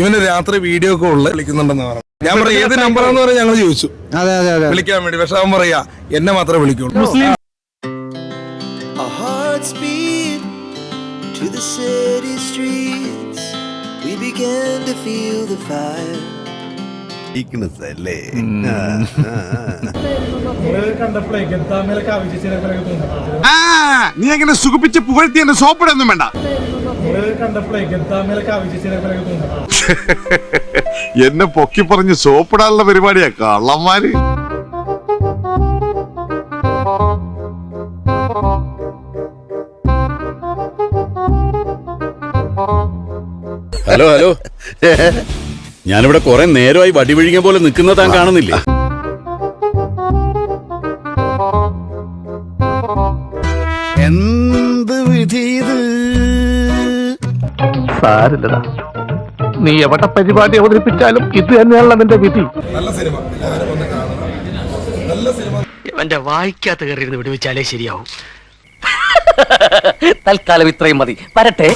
ഇവന് രാത്രി വീഡിയോ കോളിൽ വിളിക്കുന്നുണ്ടെന്ന് പറഞ്ഞു. ഞാൻ പറയാം ഏത് നമ്പറാന്ന് പറഞ്ഞാൽ ഞങ്ങൾ ചോദിച്ചു. അതെ അതെ അതെ. വിളിക്കാൻ വേണ്ടി. പക്ഷെ അവൻ പറയാ എന്നെ മാത്രമേ വിളിക്കുള്ളൂ. Our hearts beat to the city streets. We began to feel the fire. തോന്നി നീ അങ്ങനെ സുഖിപ്പിച്ച് പുകഴ്ത്തി എന്റെ സോപ്പിടൊന്നും വേണ്ട. എന്നെ പൊക്കി പറഞ്ഞ് സോപ്പിടാനുള്ള പരിപാടിയാ കള്ളന്മാര്. Hello hello. ഞാനിവിടെ കുറെ നേരമായി വടി വിഴിഞ്ഞ പോലെ നിൽക്കുന്ന താൻ കാണുന്നില്ലേ? എന്ത് വിധി ഇത്? സാരില്ലടാ. നീ എവിടെ പരിപാടി അവതരിപ്പിച്ചാലും ഇത് തന്നെയാണല്ലോ നിന്റെ വിധി. നല്ല സിനിമ. എല്ലാവരും വന്ന് കാണണം. നല്ല സിനിമ. എന്റെ വായിക്കാത്ത കയറിയിരുന്ന് വിടുവിച്ചാലേ ശരിയാവും. തൽക്കാലം ഇത്രയും മതി. വരട്ടെ.